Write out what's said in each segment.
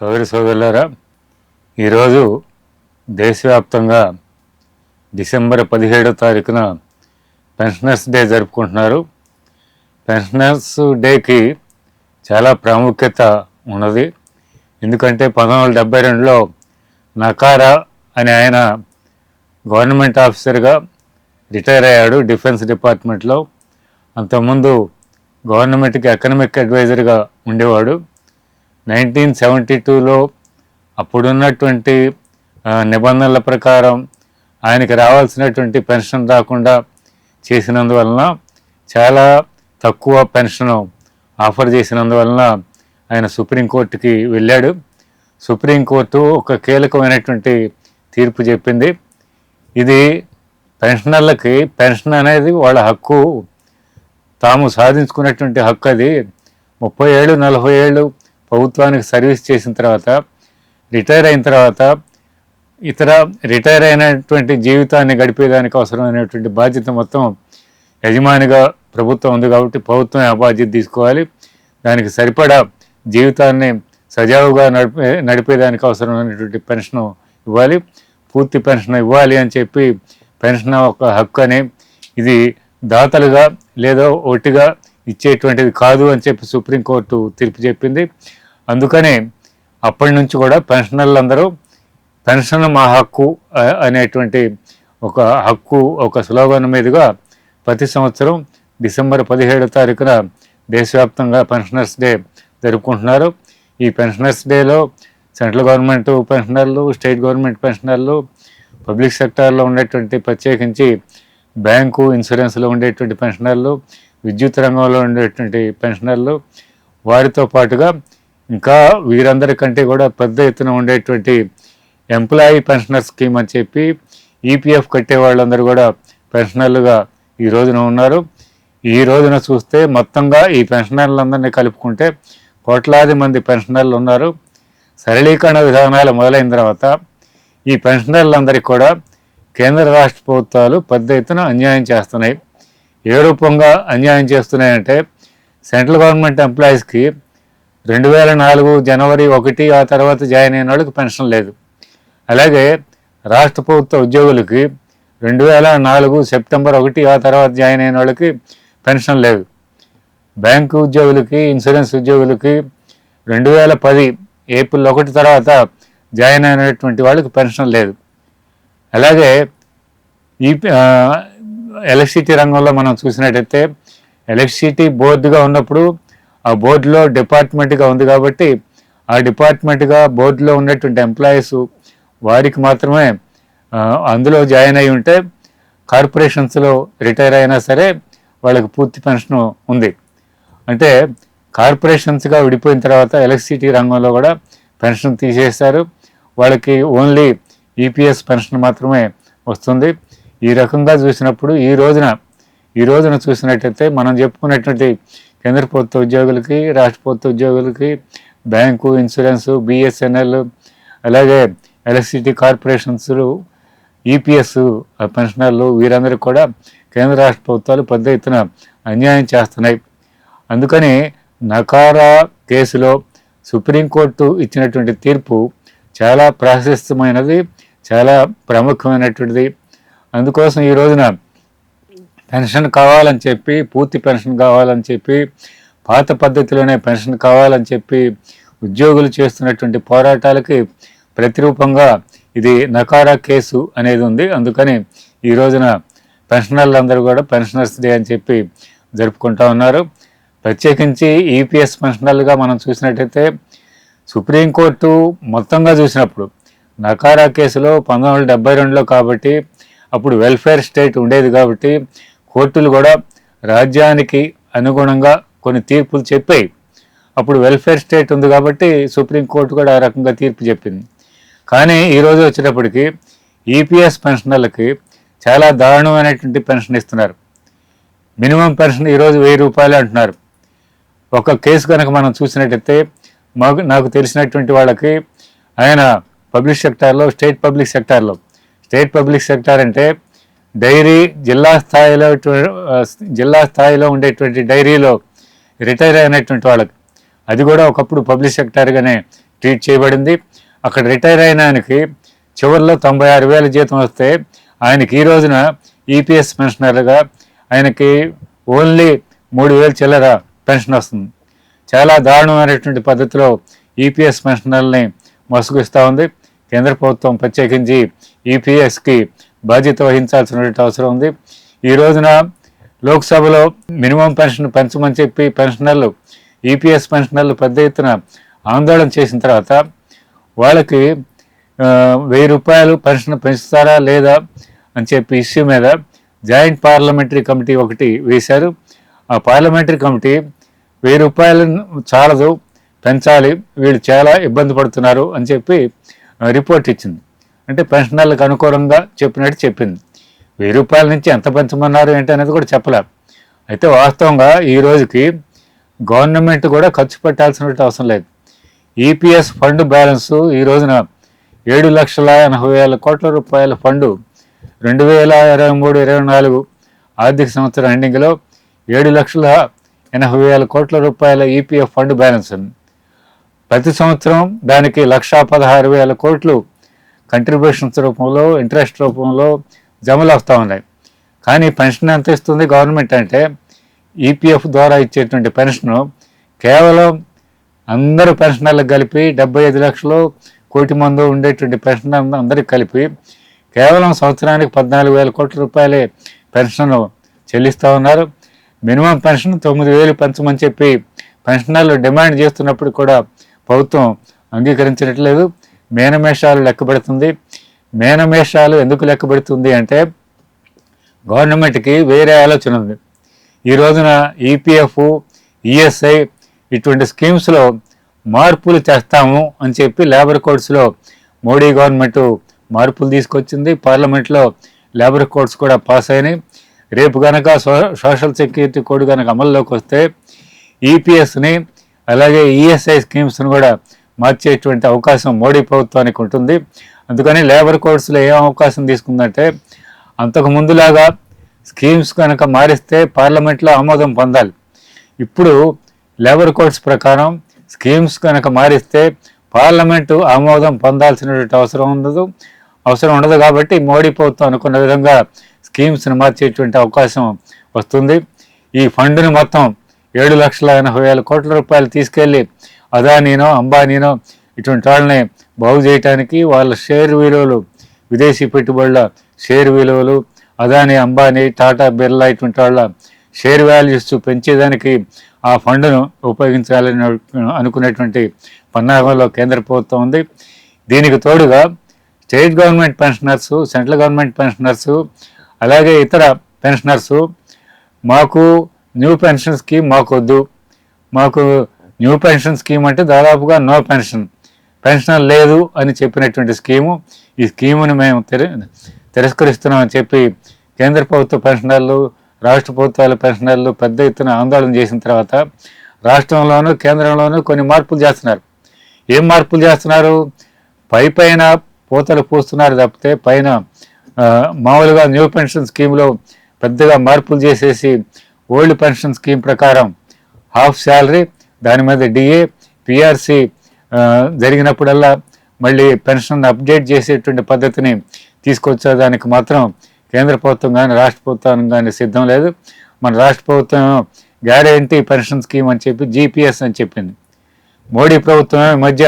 సోదరి సోదరులారా ఈరోజు దేశవ్యాప్తంగా డిసెంబర్ పదిహేడో తారీఖున పెన్షనర్స్ డే జరుపుకుంటున్నారు. పెన్షనర్స్ డేకి చాలా ప్రాముఖ్యత ఉన్నది. ఎందుకంటే పంతొమ్మిది వందల డెబ్బై రెండులో నకారా అనే ఆయన గవర్నమెంట్ ఆఫీసర్గా రిటైర్ అయ్యాడు డిఫెన్స్ డిపార్ట్మెంట్లో. అంతకుముందు గవర్నమెంట్కి ఎకనమిక్ అడ్వైజర్గా ఉండేవాడు. నైన్టీన్ సెవెంటీ టూలో అప్పుడున్నటువంటి నిబంధనల ప్రకారం ఆయనకి రావాల్సినటువంటి పెన్షన్ రాకుండా చేసినందువలన చాలా తక్కువ పెన్షన్ ఆఫర్ చేసినందువలన ఆయన సుప్రీంకోర్టుకి వెళ్ళాడు. సుప్రీంకోర్టు ఒక కీలకమైనటువంటి తీర్పు చెప్పింది. ఇది పెన్షనర్లకి పెన్షన్ అనేది వాళ్ళ హక్కు. తాము సాధించుకున్నటువంటి హక్కు అది. ముప్పై ఏళ్ళు నలభై ఏళ్ళు ప్రభుత్వానికి సర్వీస్ చేసిన తర్వాత రిటైర్ అయిన తర్వాత ఇతర రిటైర్ అయినటువంటి జీవితాన్ని గడిపేదానికి అవసరమైనటువంటి బాధ్యత మొత్తం యజమానిగా ప్రభుత్వం ఉంది కాబట్టి ప్రభుత్వం ఆ బాధ్యత తీసుకోవాలి. దానికి సరిపడా జీవితాన్ని సజావుగా నడిపే నడిపేదానికి అవసరమైనటువంటి పెన్షన్ ఇవ్వాలి. పూర్తి పెన్షన్ ఇవ్వాలి అని చెప్పి పెన్షన్ ఒక హక్కు అని ఇది దాతలుగా లేదా ఒట్టిగా ఇచ్చేటువంటిది కాదు అని చెప్పి సుప్రీంకోర్టు తీర్పు చెప్పింది. అందుకని అప్పటి నుంచి కూడా పెన్షనర్లు అందరూ పెన్షన్ మా హక్కు అనేటువంటి ఒక హక్కు ఒక స్లోగన్ మీదుగా ప్రతి సంవత్సరం డిసెంబర్ పదిహేడో తారీఖున దేశవ్యాప్తంగా పెన్షనర్స్ డే జరుపుకుంటున్నారు. ఈ పెన్షనర్స్ డేలో సెంట్రల్ గవర్నమెంట్ పెన్షనర్లు స్టేట్ గవర్నమెంట్ పెన్షనర్లు పబ్లిక్ సెక్టార్లో ఉండేటువంటి ప్రత్యేకించి బ్యాంకు ఇన్సూరెన్స్లో ఉండేటువంటి పెన్షనర్లు విద్యుత్ రంగంలో ఉండేటువంటి పెన్షనర్లు వారితో పాటుగా ఇంకా వీరందరికంటే కూడా పెద్ద ఎత్తున ఉండేటువంటి ఎంప్లాయీ పెన్షనర్ స్కీమ్ అని చెప్పి ఈపీఎఫ్ కట్టే వాళ్ళందరూ కూడా పెన్షనర్లుగా ఈ రోజున ఉన్నారు. ఈ రోజున చూస్తే మొత్తంగా ఈ పెన్షనర్లందరినీ కలుపుకుంటే కోట్లాది మంది పెన్షనర్లు ఉన్నారు. సరళీకరణ విధానాలు మొదలైన తర్వాత ఈ పెన్షనర్లందరికీ కూడా కేంద్ర రాష్ట్ర ప్రభుత్వాలు పెద్ద ఎత్తున అన్యాయం చేస్తున్నాయి. ఏ రూపంగా అన్యాయం చేస్తున్నాయంటే సెంట్రల్ గవర్నమెంట్ ఎంప్లాయీస్కి రెండు వేల నాలుగు జనవరి ఒకటి ఆ తర్వాత జాయిన్ అయిన వాళ్ళకి పెన్షన్ లేదు. అలాగే రాష్ట్ర ప్రభుత్వ ఉద్యోగులకి రెండు వేల నాలుగు సెప్టెంబర్ ఒకటి ఆ తర్వాత జాయిన్ అయిన వాళ్ళకి పెన్షన్ లేదు. బ్యాంకు ఉద్యోగులకి ఇన్సూరెన్స్ ఉద్యోగులకి రెండు వేల పది ఏప్రిల్ ఒకటి తర్వాత జాయిన్ అయినటువంటి వాళ్ళకి పెన్షన్ లేదు. అలాగే ఈ ఎలక్ట్రిసిటీ రంగంలో మనం చూసినట్టయితే ఎలక్ట్రిసిటీ బోర్డుగా ఉన్నప్పుడు ఆ బోర్డులో డిపార్ట్మెంట్గా ఉంది కాబట్టి ఆ డిపార్ట్మెంట్గా బోర్డులో ఉన్నటువంటి ఎంప్లాయీస్ వారికి మాత్రమే అందులో జాయిన్ అయి ఉంటే కార్పొరేషన్స్లో రిటైర్ అయినా సరే వాళ్ళకి పూర్తి పెన్షన్ ఉంది. అంటే కార్పొరేషన్స్గా విడిపోయిన తర్వాత ఎలక్ట్రిసిటీ రంగంలో కూడా పెన్షన్ తీసేస్తారు వాళ్ళకి ఓన్లీ ఈపీఎస్ పెన్షన్ మాత్రమే వస్తుంది. ఈ రకంగా చూసినప్పుడు ఈ రోజున ఈ రోజున చూసినట్టయితే మనం చెప్పుకున్నటువంటి కేంద్ర ప్రభుత్వ ఉద్యోగులకి రాష్ట్ర ప్రభుత్వ ఉద్యోగులకి బ్యాంకు ఇన్సూరెన్స్ బిఎస్ఎన్ఎల్ అలాగే ఎలక్ట్రిసిటీ కార్పొరేషన్స్ ఈపీఎస్ పెన్షనర్లు వీరందరూ కూడా కేంద్ర రాష్ట్ర ప్రభుత్వాలు పెద్ద ఎత్తున అన్యాయం చేస్తున్నాయి. అందుకని నకారా కేసులో సుప్రీంకోర్టు ఇచ్చినటువంటి తీర్పు చాలా ప్రాశస్త్యమైనది చాలా ప్రముఖమైనటువంటిది. అందుకోసం ఈ రోజున పెన్షన్ కావాలని చెప్పి పూర్తి పెన్షన్ కావాలని చెప్పి పాత పద్ధతిలోనే పెన్షన్ కావాలని చెప్పి ఉద్యోగులు చేస్తున్నటువంటి పోరాటాలకి ప్రతిరూపంగా ఇది నకారా కేసు అనేది ఉంది. అందుకని ఈ రోజున పెన్షనర్లు అందరూ కూడా పెన్షనర్స్ డే అని చెప్పి జరుపుకుంటా ఉన్నారు. ప్రత్యేకించి ఈపీఎస్ పెన్షనర్లుగా మనం చూసినట్టయితే సుప్రీంకోర్టు మొత్తంగా చూసినప్పుడు నకారా కేసులో పంతొమ్మిది వందల డెబ్బై రెండులో కాబట్టి అప్పుడు వెల్ఫేర్ స్టేట్ ఉండేది కాబట్టి కోర్టులు కూడా రాజ్యానికి అనుగుణంగా కొన్ని తీర్పులు చెప్పాయి. అప్పుడు వెల్ఫేర్ స్టేట్ ఉంది కాబట్టి సుప్రీంకోర్టు కూడా ఆ రకంగా తీర్పు చెప్పింది. కానీ ఈరోజు వచ్చేటప్పటికి ఈపీఎస్ పెన్షనర్లకి చాలా దారుణమైనటువంటి పెన్షన్ ఇస్తున్నారు. మినిమం పెన్షన్ ఈరోజు వెయ్యి రూపాయలు అంటున్నారు. ఒక కేసు కనుక మనం చూసినట్టయితే మాకు నాకు తెలిసినటువంటి వాళ్ళకి ఆయన పబ్లిక్ సెక్టార్లో స్టేట్ పబ్లిక్ సెక్టార్లో. స్టేట్ పబ్లిక్ సెక్టార్ అంటే డైరీ జిల్లా స్థాయిలో జిల్లా స్థాయిలో ఉండేటువంటి డైరీలో రిటైర్ అయినటువంటి వాళ్ళకి అది కూడా ఒకప్పుడు పబ్లిక్ సెక్టార్గానే ట్రీట్ చేయబడింది. అక్కడ రిటైర్ అయిన ఆయనకి చివరిలో తొంభై ఆరు వేల జీతం వస్తే ఆయనకి ఈ రోజున ఈపీఎస్ పెన్షనర్గా ఆయనకి ఓన్లీ మూడు వేలు చిల్లర పెన్షన్ వస్తుంది. చాలా దారుణమైనటువంటి పద్ధతిలో ఈపీఎస్ పెన్షనర్ని మసుగుస్తూ ఉంది. కేంద్ర ప్రభుత్వం ప్రత్యేకించి ఈపీఎస్కి బాధ్యత వహించాల్సినటువంటి అవసరం ఉంది. ఈ రోజున లోక్సభలో మినిమం పెన్షన్ పెంచమని చెప్పి పెన్షనర్లు ఈపీఎస్ పెన్షనర్లు పెద్ద ఎత్తున ఆందోళన చేసిన తర్వాత వాళ్ళకి వెయ్యి రూపాయలు పెన్షన్ పెంచుతారా లేదా అని చెప్పి ఇష్యూ మీద జాయింట్ పార్లమెంటరీ కమిటీ ఒకటి వేశారు. ఆ పార్లమెంటరీ కమిటీ వెయ్యి రూపాయలు చాలదు పెంచాలి వీళ్ళు చాలా ఇబ్బంది పడుతున్నారు అని చెప్పి రిపోర్ట్ ఇచ్చింది. అంటే పెన్షనర్లకు అనుకూలంగా చెప్పినట్టు చెప్పింది. వెయ్యి రూపాయల నుంచి ఎంత పెంచమన్నారు ఏంటి అనేది కూడా చెప్పలే. అయితే వాస్తవంగా ఈ రోజుకి గవర్నమెంట్ కూడా ఖర్చు పెట్టాల్సిన అవసరం లేదు. ఈపీఎస్ ఫండ్ బ్యాలెన్స్ ఈ రోజున ఏడు లక్షల ఎనభై వేల కోట్ల రూపాయల ఫండు రెండు వేల ఇరవై మూడు ఇరవై నాలుగు ఆర్థిక సంవత్సరం ఎండింగ్లో ఏడు లక్షల ఎనభై వేల కోట్ల రూపాయల ఈపీఎఫ్ ఫండ్ బ్యాలెన్స్. ఉంది ప్రతి సంవత్సరం దానికి లక్షా పదహారు వేల కోట్లు కంట్రిబ్యూషన్స్ రూపంలో ఇంట్రెస్ట్ రూపంలో జమలు వస్తూ ఉన్నాయి. కానీ పెన్షన్ ఎంత ఇస్తుంది గవర్నమెంట్ అంటే ఈపీఎఫ్ ద్వారా ఇచ్చేటువంటి పెన్షన్ కేవలం అందరూ పెన్షనర్లకు కలిపి డెబ్బై ఐదు లక్షలు కోటి మంది ఉండేటువంటి పెన్షన్ అందరికి కలిపి కేవలం సంవత్సరానికి పద్నాలుగు వేల కోట్ల రూపాయలే పెన్షన్ చెల్లిస్తూ ఉన్నారు. మినిమం పెన్షన్ తొమ్మిది వేలు పెంచమని చెప్పి పెన్షనర్లు డిమాండ్ చేస్తున్నప్పుడు కూడా ప్రభుత్వం అంగీకరించట్లేదు. మేనమేషాలు లెక్కబెడుతుంది. మేనమేషాలు ఎందుకు లెక్కబెడుతుంది అంటే గవర్నమెంట్కి వేరే ఆలోచన ఉంది. ఈ రోజున ఈపీఎఫ్ ఈఎస్ఐ ఇటువంటి స్కీమ్స్లో మార్పులు చేస్తాము అని చెప్పి లేబర్ కోడ్స్లో మోడీ గవర్నమెంట్ మార్పులు తీసుకొచ్చింది. పార్లమెంట్లో లేబర్ కోడ్స్ కూడా పాస్ అయినాయి. రేపు కనుక సో సోషల్ సెక్యూరిటీ కోడ్ కనుక అమల్లోకి వస్తే ఈపీఎస్ని అలాగే ఈఎస్ఐ స్కీమ్స్ని కూడా మార్చేటువంటి అవకాశం మోడీ ప్రభుత్వానికి ఉంటుంది. అందుకని లేబర్ కోడ్స్లో ఏం అవకాశం తీసుకుందంటే అంతకు ముందులాగా స్కీమ్స్ కనుక మారిస్తే పార్లమెంట్లో ఆమోదం పొందాలి. ఇప్పుడు లేబర్ కోడ్స్ ప్రకారం స్కీమ్స్ కనుక మారిస్తే పార్లమెంటు ఆమోదం పొందాల్సినటువంటి అవసరం ఉండదు. అవసరం ఉండదు కాబట్టి మోడీ ప్రభుత్వం అనుకున్న విధంగా స్కీమ్స్ని మార్చేటువంటి అవకాశం వస్తుంది. ఈ ఫండ్ని మొత్తం ఏడు లక్షల ఎనభై వేల కోట్ల రూపాయలు తీసుకెళ్ళి అదానీనో అంబానీనో ఇటువంటి వాళ్ళని బాగు చేయటానికి వాళ్ళ షేర్ విలువలు విదేశీ పెట్టుబడుల షేర్ విలువలు అదానీ అంబానీ టాటా బిర్లా ఇటువంటి వాళ్ళ షేర్ వాల్యూస్ పెంచేదానికి ఆ ఫండ్ను ఉపయోగించాలని అనుకునేటువంటి పన్నాగంలో కేంద్ర ప్రభుత్వం ఉంది. దీనికి తోడుగా state government pensioners central government pensioners అలాగే ఇతర పెన్షనర్స్ మాకు న్యూ పెన్షన్ స్కీమ్ మాకొద్దు. మాకు న్యూ పెన్షన్ స్కీమ్ అంటే దాదాపుగా నో పెన్షన్. పెన్షన్ లేదు అని చెప్పినటువంటి స్కీము. ఈ స్కీముని మేము తిరి తిరస్కరిస్తున్నామని చెప్పి కేంద్ర ప్రభుత్వ పెన్షనర్లు రాష్ట్ర ప్రభుత్వాల పెన్షనర్లు పెద్ద ఎత్తున ఆందోళన చేసిన తర్వాత రాష్ట్రంలోనూ కేంద్రంలోనూ కొన్ని మార్పులు చేస్తున్నారు. ఏం మార్పులు చేస్తున్నారు? పై పైన పూతలు పూస్తున్నారు తప్పితే పైన మామూలుగా న్యూ పెన్షన్ స్కీమ్లో పెద్దగా మార్పులు చేసేసి ఓల్డ్ పెన్షన్ స్కీమ్ ప్రకారం హాఫ్ శాలరీ దాని మీద డిఏ పిఆర్సి జరిగినప్పుడల్లా మళ్ళీ పెన్షన్ అప్డేట్ చేసేటువంటి పద్ధతిని తీసుకొచ్చేదానికి మాత్రం కేంద్ర ప్రభుత్వం కానీ రాష్ట్ర ప్రభుత్వం కానీ సిద్ధం లేదు. మన రాష్ట్ర ప్రభుత్వం గ్యారంటీ పెన్షన్ స్కీమ్ అని చెప్పి జీపీఎస్ అని చెప్పింది. మోడీ ప్రభుత్వం ఈ మధ్య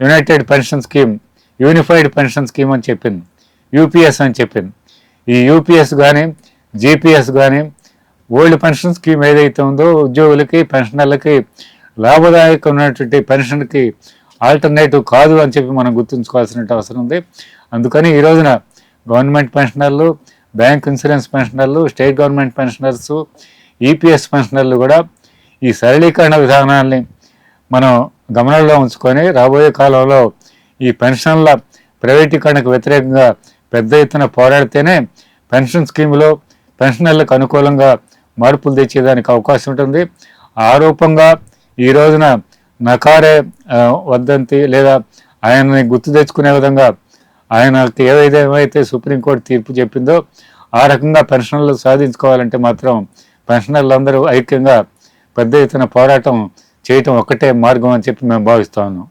united pension scheme unified pension scheme అని చెప్పింది. యూపీఎస్ అని చెప్పింది. ఈ యూపీఎస్ కానీ జీపీఎస్ కానీ ఓల్డ్ పెన్షన్ స్కీమ్ ఏదైతే ఉందో ఉద్యోగులకి పెన్షనర్లకి లాభదాయకమైనటువంటి పెన్షన్కి ఆల్టర్నేటివ్ కాదు అని చెప్పి మనం గుర్తుంచుకోవాల్సిన అవసరం ఉంది. అందుకని ఈ రోజున గవర్నమెంట్ పెన్షనర్లు బ్యాంక్ ఇన్సూరెన్స్ పెన్షనర్లు స్టేట్ గవర్నమెంట్ పెన్షనర్స్ ఈపీఎస్ పెన్షనర్లు కూడా ఈ సరళీకరణ విధానాల్ని మనం గమనంలో ఉంచుకొని రాబోయే కాలంలో ఈ పెన్షన్ల ప్రైవేటీకరణకు వ్యతిరేకంగా పెద్ద ఎత్తున పోరాడితేనే పెన్షన్ స్కీములో పెన్షనర్లకు అనుకూలంగా మార్పులు తెచ్చేదానికి అవకాశం ఉంటుంది. ఆ రూపంగా ఈ రోజున నకారే వద్దంతి లేదా ఆయనని గుర్తు తెచ్చుకునే విధంగా ఆయనకి ఏదైతే ఏమైతే సుప్రీంకోర్టు తీర్పు చెప్పిందో ఆ రకంగా పెన్షన్లు సాధించుకోవాలంటే మాత్రం పెన్షనర్లు అందరూ ఐక్యంగా పెద్ద ఎత్తున పోరాటం చేయటం ఒక్కటే మార్గం అని చెప్పి మేము భావిస్తా ఉన్నాం.